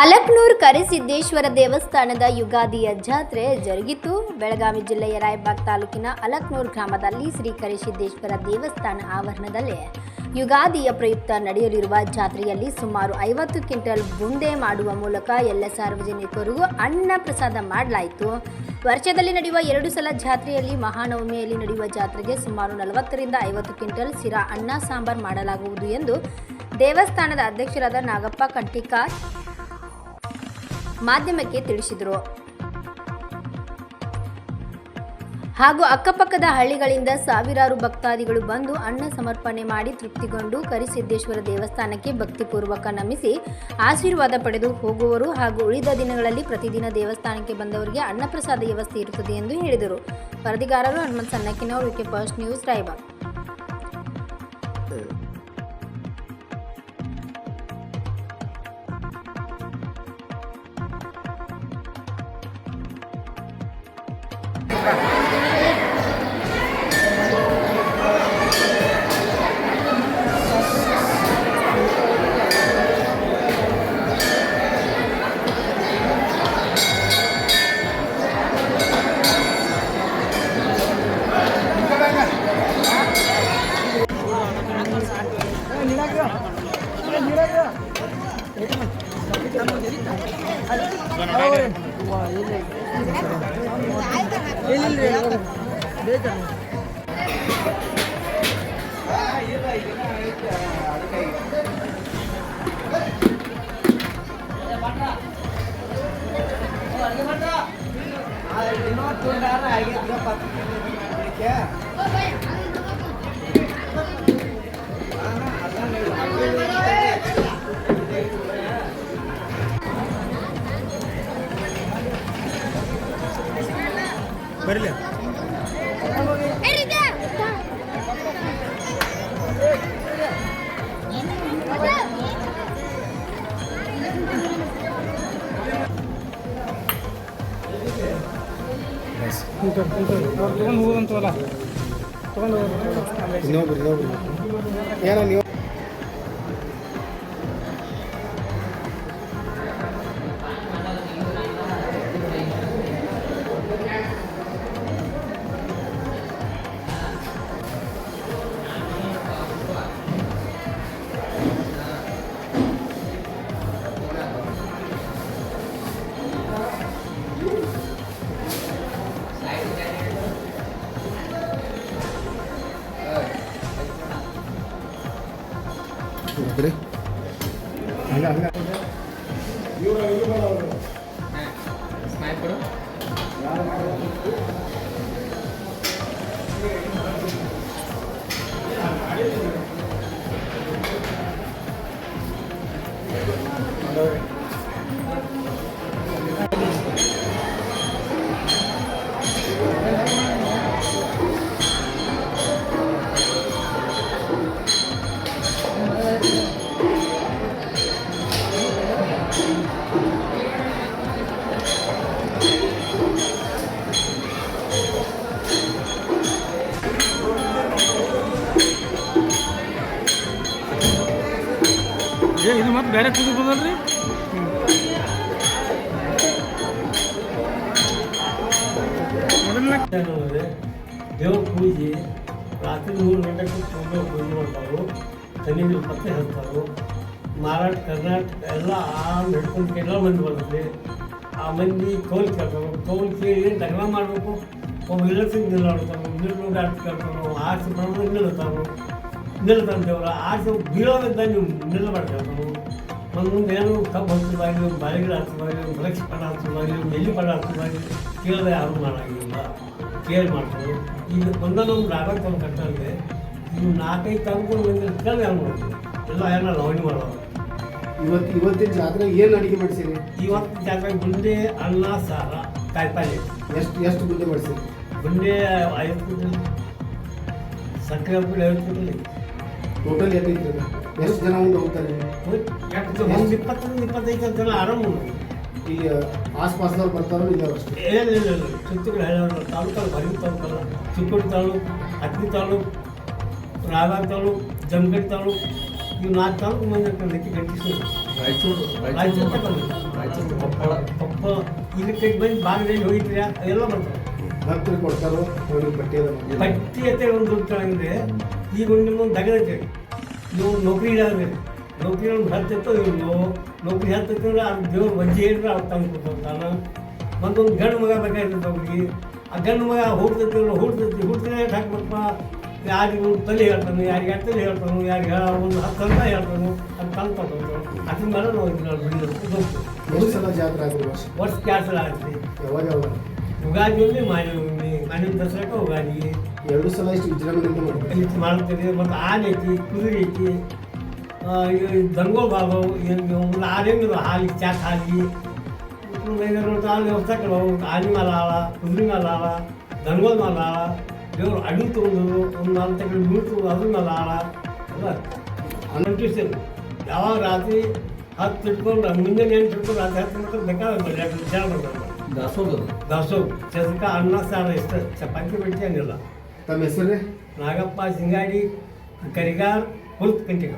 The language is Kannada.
ಅಲಕ್ನೂರ್ ಕರಿಸಿದ್ದೇಶ್ವರ ದೇವಸ್ಥಾನದ ಯುಗಾದಿಯ ಜಾತ್ರೆ ಜರುಗಿತು. ಬೆಳಗಾವಿ ಜಿಲ್ಲೆಯ ರಾಯಬಾಗ್ ತಾಲೂಕಿನ ಅಲಕ್ನೂರ್ ಗ್ರಾಮದಲ್ಲಿ ಶ್ರೀ ಕರಿಸಿದ್ದೇಶ್ವರ ದೇವಸ್ಥಾನ ಆವರಣದಲ್ಲಿ ಯುಗಾದಿಯ ಪ್ರಯುಕ್ತ ನಡೆಯಲಿರುವ ಜಾತ್ರೆಯಲ್ಲಿ ಸುಮಾರು ಐವತ್ತು ಕ್ವಿಂಟಲ್ ಬುಂದೆ ಮಾಡುವ ಮೂಲಕ ಎಲ್ಲ ಸಾರ್ವಜನಿಕರಿಗೂ ಅನ್ನ ಪ್ರಸಾದ ಮಾಡಲಾಯಿತು. ವರ್ಷದಲ್ಲಿ ನಡೆಯುವ ಎರಡು ಸಲ ಜಾತ್ರೆಯಲ್ಲಿ ಮಹಾನವಮಿಯಲ್ಲಿ ನಡೆಯುವ ಜಾತ್ರೆಗೆ ಸುಮಾರು ನಲವತ್ತರಿಂದ ಐವತ್ತು ಕ್ವಿಂಟಲ್ ಸಿರಾ ಅನ್ನ ಸಾಂಬಾರ್ ಮಾಡಲಾಗುವುದು ಎಂದು ದೇವಸ್ಥಾನದ ಅಧ್ಯಕ್ಷರಾದ ನಾಗಪ್ಪ ಕಂಟಿಕಾರ್ ಮಾಧ್ಯಮಕ್ಕೆ ತಿಳಿಸಿದರು. ಹಾಗೂ ಅಕ್ಕಪಕ್ಕದ ಹಳ್ಳಿಗಳಿಂದ ಸಾವಿರಾರು ಭಕ್ತಾದಿಗಳು ಬಂದು ಅನ್ನ ಸಮರ್ಪಣೆ ಮಾಡಿ ತೃಪ್ತಿಗೊಂಡು ಕರಿಸಿದ್ದೇಶ್ವರ ದೇವಸ್ಥಾನಕ್ಕೆ ಭಕ್ತಿಪೂರ್ವಕ ನಮಿಸಿ ಆಶೀರ್ವಾದ ಪಡೆದು ಹೋಗುವರು ಹಾಗೂ ಉಳಿದ ದಿನಗಳಲ್ಲಿ ಪ್ರತಿದಿನ ದೇವಸ್ಥಾನಕ್ಕೆ ಬಂದವರಿಗೆ ಅನ್ನಪ್ರಸಾದ ವ್ಯವಸ್ಥೆ ಇರುತ್ತದೆ ಎಂದು ಹೇಳಿದರು. ವರದಿಗಾರರು ಹನುಮಂತ್ ಸನ್ನಕ್ಕಿನವರು ವಿಕೆ ಫಸ್ಟ್ ನ್ಯೂಸ್, ರಾಯಬಾಗ್. ಬರಲಿ ತೊಗೊಂಡು ಹೋದಂತವಲ್ಲ ತೊಗೊಂಡು ಹೋಗ್ರಿ ಇನ್ನೊಬ್ರು ಇನ್ನೊಬ್ರು. ಏನೋ ನೀವು? ಬರ್ರಿ ಹಂಗ ಹಂಗ. ಏ ಇದು ಮತ್ತೆ ಬೇರೆ ಬಂದಲ್ರಿ ಮೊದಲನೇ ದೇವ್ರ ಪೂಜೆ ರಾತ್ರಿ ಮೂರು ಗಂಟೆಗೆ ಪೂಜೆ ಪೂಜೆ ಮಾಡ್ತಾರು ತಣ್ಣೀರು ಪತ್ತೆ ಹಚ್ತಾರು ಮಾರಾಟ, ಕರ್ನಾಟಕ ಎಲ್ಲ ಆ ನಡ್ಕೊಂಡು ಎಲ್ಲ ಮಂದಿ ಬರ್ತದೆ ಆ ಮಂದಿ ಕೌಲ್ ಕೇಳ್ತಾರೆ ಕೌಲ್ ಕೇಳಿ ಲಗ್ನ ಮಾಡಬೇಕು? ಒಬ್ಬ ಇಲ್ಲಸಿಗೆ ನಿಲ್ಲಾಡ್ತಾನೆ ನಿಲ್ಲು ಡಾಕ್ಟರ್ ಕೇಳ್ತಾನೆ ಆಸೆ ಬರೋದು ನಿಲ್ತಾನು ನಿಲ್ತಾನೆ ಆಚೆ ಆಸೆ ಬೀಳೋದಿದ್ದ ನೀವು ನಿಲ್ಲಬಾರ್ದು ಒಂದು ಮುಂದೆ ಏನು ಕಬ್ಬು ಹಚ್ಚಬಾಗಿ ಒಂದು ಬಾಯಿಗಳು ಹಚ್ಚಬಾಗಿ ಒಂದು ಲಕ್ಷ ಪಡ ಹಚ್ಚಬಾಗಿ ಒಂದು ಎಲ್ಲಿ ಪಡ ಹಚ್ಚಬಾಗಿ ಕೇಳಿದ್ರೆ ಯಾರು ಮಾಡಾಗಿಲ್ಲ. ಕೇಳಿ ಮಾಡ್ತಾರೆ. ಈಗ ಒಂದೊಂದು ರಾಗ ತಂದು ಕಟ್ಟಂದ್ರೆ ಇವು ನಾಲ್ಕೈದು ತಂದ್ಕೊಂಡು ಬಂದರೆ ಕೇಳಿ ಯಾರು ಮಾಡೋದು ಎಲ್ಲ ಏನೋ ಲವಣಿ ಮಾಡೋದು ಇವತ್ತು ಇವತ್ತಿನ ಜಾತ್ರೆ ಏನು ಅಡುಗೆ ಮಾಡಿಸಿರಿ? ಇವತ್ತು ಜಾತ್ರೆ ಗುಂಡೆ ಅನ್ನ ಸಾರ ಕಾಯಿಪಲ್ಲೆ. ಎಷ್ಟು ಎಷ್ಟು ಗುಂಡೆ ಮಾಡಿಸಿರಿ? ಗುಂಡೆ ಐವತ್ತು ಸಕ್ಕರೆ ಐವತ್ತು ಟೋಟಲ್ ಅದು? ಎಷ್ಟು ಜನ ಒಂದು ಹೋಗ್ತಾರೆ? ಒಂದು ಇಪ್ಪತ್ತರಿಂದ ಇಪ್ಪತ್ತೈದು ಜನ ಆರಾಮ. ಈಗ ಆಸ್ಪಾಸ್ದವ್ರು ಬರ್ತಾರೋ ಇಲ್ಲ ಅಷ್ಟೇ? ಇಲ್ಲ ಸುತ್ತಗಳು ಹೇಳೋರು ತಾಲೂಕಲ್ಲಿ ಬರೀ ತಾಲೂಕಲ್ಲ. ಚಿಕ್ಕೋಡಿ ತಾಲೂಕು ಹತ್ನಿ ತಾಲೂಕು ರಾಯಬಾಗ್ ತಾಲೂಕು ಜಮಗಡ್ ತಾಲೂಕು. ಇವು ನಾಲ್ಕು ತಾಲೂಕು ಮಂದಿ ಲೆಕ್ಕ ಗಟ್ಟಿಸಿ ರಾಯಚೂರು ರಾಯಚೂರು ತಗೊಂಡು ರಾಯಚೂರು ಕೊಪ್ಪಳ ಕೊಪ್ಪಳ ಇಲ್ಲಿ ಕೈ ಬಂದು ಬಾಗಿಲಲ್ಲಿ ಹೋಗಿದ್ರೆ ಎಲ್ಲ ಬರ್ತಾರೆ ಭಕ್ತರು ಕೊಡ್ತಾರೋ? ಅವ್ರಿಗೆ ಬಟ್ಟೆ ಅದ ಮಾಡಿ. ಪಟ್ಟಿ ಅಂತ ಒಂದು ದುಡ್ಡು ತಗೊಂಡ್ರೆ ಈಗ ಒಂದು ನಿಮ್ಮೊಂದು ದಗದೈತೆ ನೀವು ನೌಕರಿ ಇಡಾದ್ರೆ ನೌಕರಿ ಒಂದು ಹತ್ತಿತ್ತು ಇವ್ರು ನೌಕರಿ ಹತ್ತಿತ್ತು ಅಂದ್ರೆ ಅದು ದೇವ್ರು ವಜ್ಜೆ ಹೇಳಿದ್ರೆ ಅವ್ರು ತಂದು ಕೊಡ್ತಾನ ಮತ್ತೊಂದು ಗಂಡು ಮಗ ಬೇಕಾಗಿರ್ತದೆ ಅವ್ರಿಗೆ ಆ ಗಂಡು ಮಗ ಹುಡ್ತೈತಿ ಹುಡ್ತೈತಿ ಹುಡ್ತಾನೆ ಹಾಕ್ಬೇಕಪ್ಪ ಯಾರಿಗೆ ಒಂದು ತಲೆ ಹೇಳ್ತಾನೆ ಯಾರಿಗೆ ಎರಡು ತಲೆ ಹೇಳ್ತಾನೆ ಯಾರಿಗೆ ಒಂದು ಹತ್ತು ಅಂತ ಹೇಳ್ತಾನೆ ಅದು ತಂದು ಕೊಡ್ತಾನೆ ಅದ್ರ ಮೇಲೆ ನಾವು ಬಿಡೋದು ಎಷ್ಟು ಸಲ ಜಾತ್ರೆ ಆಗೋದು ವರ್ಷ? ಮಾನ್ಯ ದಸರಾಕ ಹೋಗಿ ಎರಡು ಸಲ ಇಷ್ಟು ವಿಜೃಂಭಣೆಯಿಂದ ಮಾಡ್ತೀವಿ ಇಲ್ಲಿ ಮಾಡ್ತೀವಿ ಮತ್ತು ಆನೆ ಐತಿ ಕುದುರೆ ಐತಿ. ದಂಗೋಲ್ ಬಾಬು ಏನು ಆರೇಂಗಿಲ್ಲ ಹಾಲಿ ಚಾಕ್ ಹಾಲಿ ಹಾಲು. ವ್ಯವಸ್ಥೆ ಕೆಲವು ಆನೆ ಮೇಲೆ ಆಳ ಕುದುರೆ ಮಾಲ ಆಳ ದಂಗೋಲ್ ಮಾಲ ಆಳ ದೇವ್ರು ಅಡಿ ತೊಗೊಂಡು ಒಂದು ನಾಲ್ಕು ತಗೊಂಡು ನೀರು ತೊಗೊಂಡು ಅದ್ರ ಮೇಲೆ ಆಳ ಅನ್ಟಿಸ್ತೇವೆ ಯಾವಾಗ ರಾತ್ರಿ ಹತ್ತು ಇಟ್ಕೊಂಡು ಮುಂಜಾನೆ ಎಂಟು ಇಟ್ಕೊಂಡು ರಾತ್ರಿ ಹತ್ತು ಮಟ್ಟ ಬೇಕಾದ್ರೆ ವಿಚಾರ ಮಾಡ್ತಾರೆ ದಾಸೋಗ ದಾಸೋಹ ಚದಕ ಅನ್ನ ಸಾರು ಇಷ್ಟ. ಚಪಾತಿ ಬಿಟ್ಟು ಹಂಗಿಲ್ಲ ತಮ್ಮ ಹೆಸರು? ನಾಗಪ್ಪ ಸಿಂಗಾಡಿ ಕರಿಗಾರ್ ಹುಲ್ತ್ ಕಂಟಿಗ